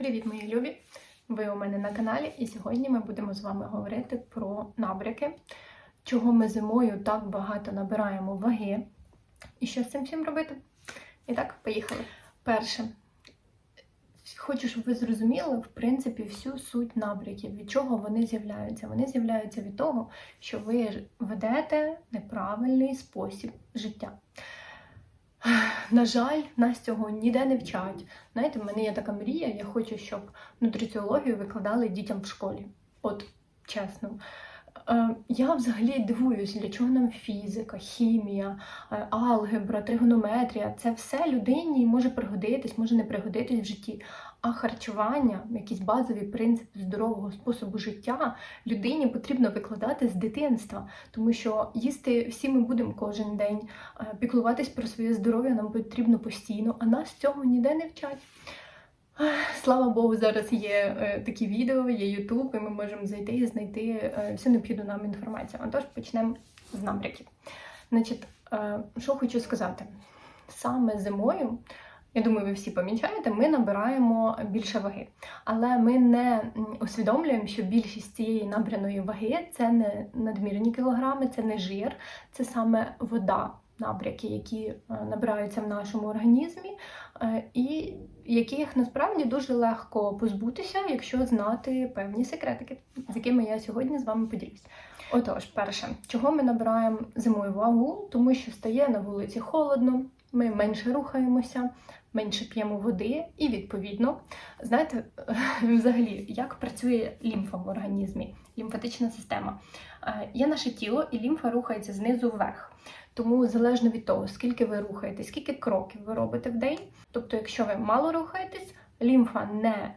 Привіт, мої любі! Ви у мене на каналі, і сьогодні ми будемо з вами говорити про набряки, чого ми зимою так багато набираємо ваги, і що з цим всім робити. І так, поїхали. Перше, хочу, щоб ви зрозуміли, в принципі, всю суть набряків, від чого вони з'являються. Вони з'являються від того, що ви ведете неправильний спосіб життя. На жаль, нас цього ніде не вчать. Знаєте, в мене є така мрія, я хочу, щоб нутриціологію викладали дітям в школі. От чесно. Е, Я взагалі дивуюсь, для чого нам фізика, хімія, е, алгебра, тригонометрія. Це все людині може пригодитись, може не пригодитись в житті. А харчування, якісь базові принципи здорового способу життя людині потрібно викладати з дитинства, тому що їсти всі ми будемо кожен день, е, піклуватись про своє здоров'я нам потрібно постійно, а нас цього ніде не вчать. Слава Богу, зараз є е, такі відео, є Ютуб, і ми можемо зайти і знайти е, всю необхідну нам інформацію. Отож, почнемо з набряків. Значить, е, що хочу сказати, саме зимою. Я думаю, ви всі помічаєте, ми набираємо більше ваги. Але ми не усвідомлюємо, що більшість цієї набраної ваги це не надмірні кілограми, це не жир, це саме вода, набряки, які е, набираються в нашому організмі, е, і яких насправді дуже легко позбутися, якщо знати певні секретики, з якими я сьогодні з вами поділюсь. Отож, перше, чого ми набираємо зимою вагу, тому що стає на вулиці холодно, ми менше рухаємося, менше п'ємо води, і відповідно, знаєте, взагалі, як працює лімфа в організмі, лімфатична система. Е, Є наше тіло, і лімфа рухається знизу вверх. Тому залежно від того, скільки ви рухаєтесь, скільки кроків ви робите в день. Тобто, якщо ви мало рухаєтесь, лімфа не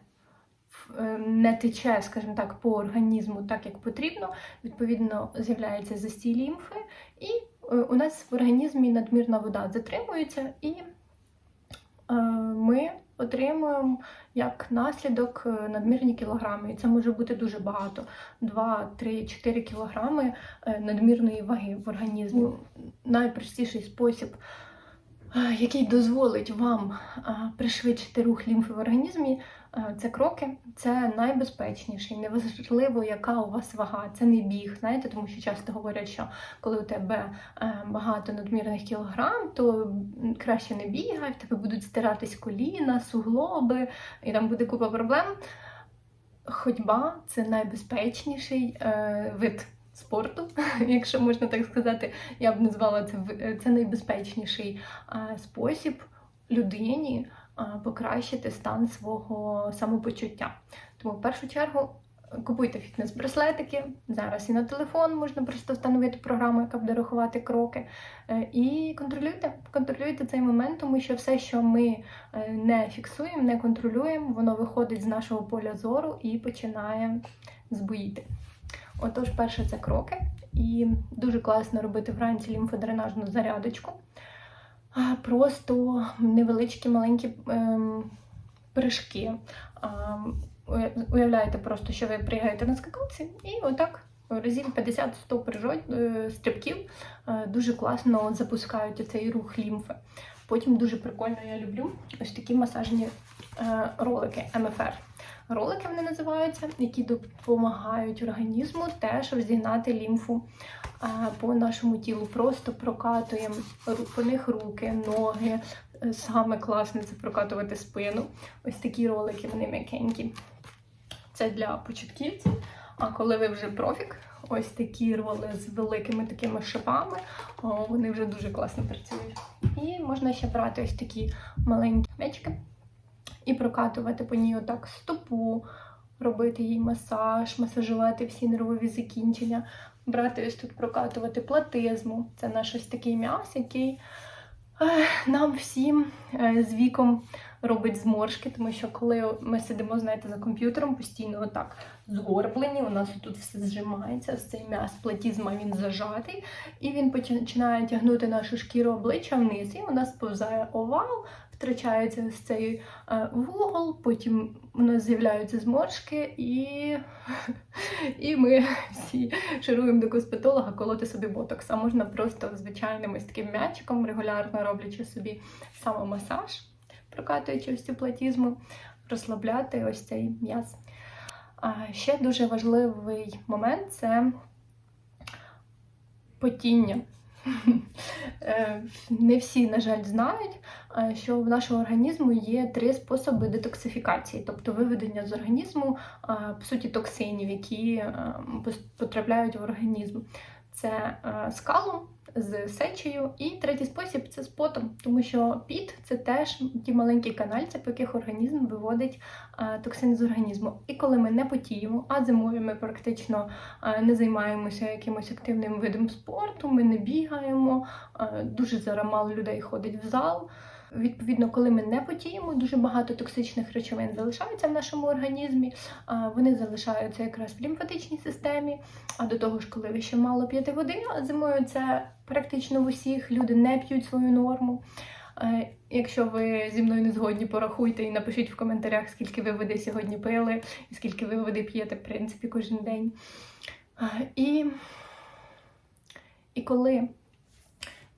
е, не тече, скажімо так, по організму так, як потрібно, відповідно, з'являється застій лімфи, і е, у нас в організмі надмірна вода затримується, і е, ми отримуємо як наслідок е, надмірні кілограми. І це може бути дуже багато: 2, 3, 4 кілограми е, надмірної ваги в організмі. Найпростіший спосіб, який дозволить вам пришвидшити рух лімфи в організмі, це кроки. Це найбезпечніший. Неважливо, яка у вас вага, це не біг. Знаєте, тому що часто говорять, що коли у тебе е, багато надмірних кілограм, то краще не бігай, в тебе будуть стиратись коліна, суглоби, і там буде купа проблем. Ходьба це найбезпечніший е, вид спорту, якщо можна так сказати. Я б назвала це е, це найбезпечніший е, спосіб людині е, покращити стан свого самопочуття. Тому в першу чергу купуйте фітнес-браслетики. Зараз і на телефон можна просто встановити програму, яка буде рахувати кроки. Е, І контролюйте, контролюйте цей момент, тому що все, що ми е, не фіксуємо, не контролюємо, воно виходить з нашого поля зору і починає збоїти. Отож, перше це кроки, і дуже класно робити вранці лімфодренажну зарядочку. Просто невеличкі маленькі ем, прыжки. Уя- Уявляєте просто, що ви пригаєте на скакалці, і отак разів 50-100 прижо- е, стрибків е, дуже класно запускають цей рух лімфи. Потім дуже прикольно я люблю ось такі масажні е, ролики МФР. Ролики вони називаються, які допомагають організму теж розігнати лімфу по нашому тілу. Просто прокатуємо по них руки, ноги. Е, Саме класне це прокатувати спину. Ось такі ролики, вони м'якенькі. Це для початківців. А коли ви вже профік, ось такі роли з великими такими шипами, вони вже дуже класно працюють. І можна ще брати ось такі маленькі м'ячики і прокатувати по ній отак стопу, робити їй масаж, масажувати всі нервові закінчення, брати ось тут прокатувати платизму. Це наш ось такий м'яс, який нам всім е, з віком робить зморшки, тому що коли ми сидимо, знаєте, за комп'ютером, постійно отак згорблені, у нас тут все зжимається, ось цей м'яз платізма він зажатий, і він починає тягнути нашу шкіру обличчя вниз, і у нас повзає овал, втрачається ось цей е, вугол, потім у нас з'являються зморшки, і, і ми всі шаруємо до косметолога колоти собі ботокс. А можна просто звичайним ось таким м'ячиком, регулярно роблячи собі самомасаж, прокатуючи ось цю платізму, розслабляти ось цей м'яз. Ще дуже важливий момент це потіння. Е, Не всі, на жаль, знають, е, що в нашого організму є три способи детоксифікації, тобто виведення з організму е, по суті токсинів, які потрапляють в організм. Це скалом з сечею, і третій спосіб це з потом, тому що піт це теж ті маленькі канальці, по яких організм виводить е, токсини з організму. І коли ми не потіємо, а зимою ми практично е, не займаємося якимось активним видом спорту, ми не бігаємо, е, дуже зараз мало людей ходить в зал. Відповідно, коли ми не потіємо, дуже багато токсичних речовин залишаються в нашому організмі. Вони залишаються якраз в лімфатичній системі. А до того ж, коли ви ще мало п'єте води, зимою це практично в усіх люди не п'ють свою норму. Якщо ви зі мною не згодні, порахуйте і напишіть в коментарях, скільки ви води сьогодні пили, і скільки ви води п'єте, в принципі, кожен день. І, і коли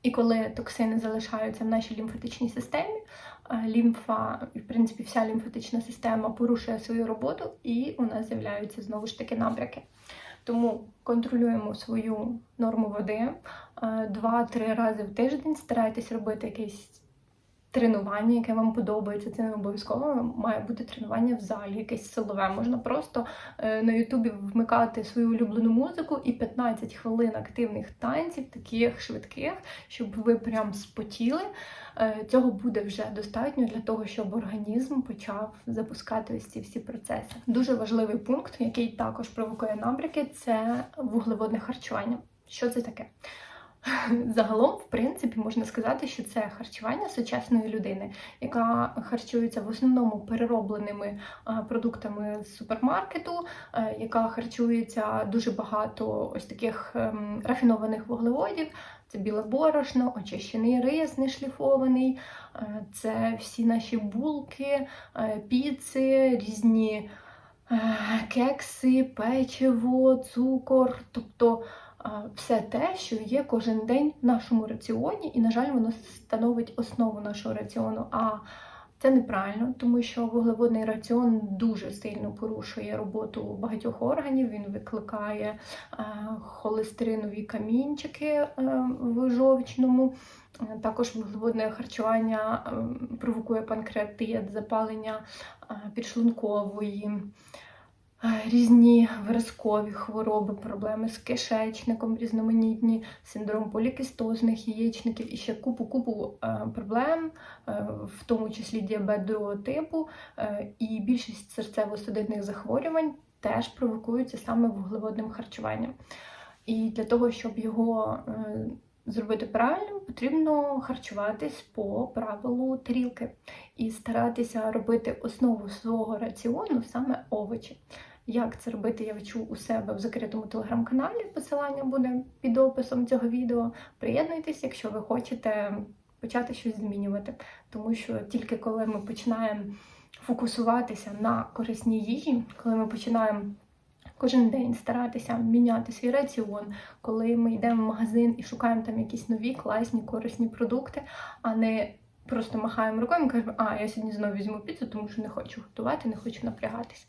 і коли токсини залишаються в нашій лімфатичній системі, лімфа, в принципі, вся лімфатична система порушує свою роботу, і у нас з'являються знову ж таки набряки. Тому контролюємо свою норму води е, два-три рази в тиждень. Старайтесь робити якесь тренування, яке вам подобається. Це не обов'язково має бути тренування в залі, якесь силове. Можна просто е, на Ютубі вмикати свою улюблену музику і 15 хвилин активних танців, таких швидких, щоб ви прям спотіли. Е, Цього буде вже достатньо для того, щоб організм почав запускати ось ці всі процеси. Дуже важливий пункт, який також провокує набряки, це вуглеводне харчування. Що це таке? Загалом, в принципі, можна сказати, що це харчування сучасної людини, яка харчується в основному переробленими продуктами з супермаркету, е, яка харчується дуже багато ось таких ем, рафінованих вуглеводів. Це біле борошно, очищений рис нешліфований, е, це всі наші булки, е, піци, різні кекси, печиво, цукор, тобто все те, що є кожен день в нашому раціоні, і, на жаль, воно становить основу нашого раціону. А це неправильно, тому що вуглеводний раціон дуже сильно порушує роботу багатьох органів. Він викликає е, холестеринові камінчики е, в жовчному. Також вуглеводне харчування е, провокує панкреатит, запалення підшлункової, різні виразкові хвороби, проблеми з кишечником, різноманітні, синдром полікістозних яєчників і ще купу-купу е, проблем, е, в тому числі діабет другого типу, е, і більшість серцево-судинних захворювань теж провокуються саме вуглеводним харчуванням. І для того, щоб його зробити правильним, потрібно харчуватись по правилу тарілки і старатися робити основу свого раціону саме овочі. Як це робити, я вчу у себе в закритому телеграм-каналі. Посилання буде під описом цього відео. Приєднуйтесь, якщо ви хочете почати щось змінювати. Тому що тільки коли ми починаємо фокусуватися на корисній їжі, коли ми починаємо кожен день старатися міняти свій раціон, коли ми йдемо в магазин і шукаємо там якісь нові, класні, корисні продукти, а не просто махаємо рукою і кажемо, а я сьогодні знову візьму піцу, тому що не хочу готувати, не хочу напрягатись.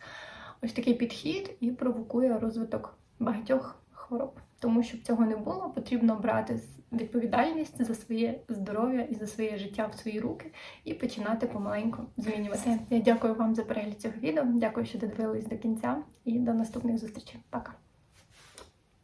Ось такий підхід і провокує розвиток багатьох хвороб. Тому щоб цього не було, потрібно брати відповідальність за своє здоров'я і за своє життя в свої руки і починати помаленьку змінювати. Я дякую вам за перегляд цього відео. Дякую, що додивились до кінця, і до наступних зустрічей. Пока!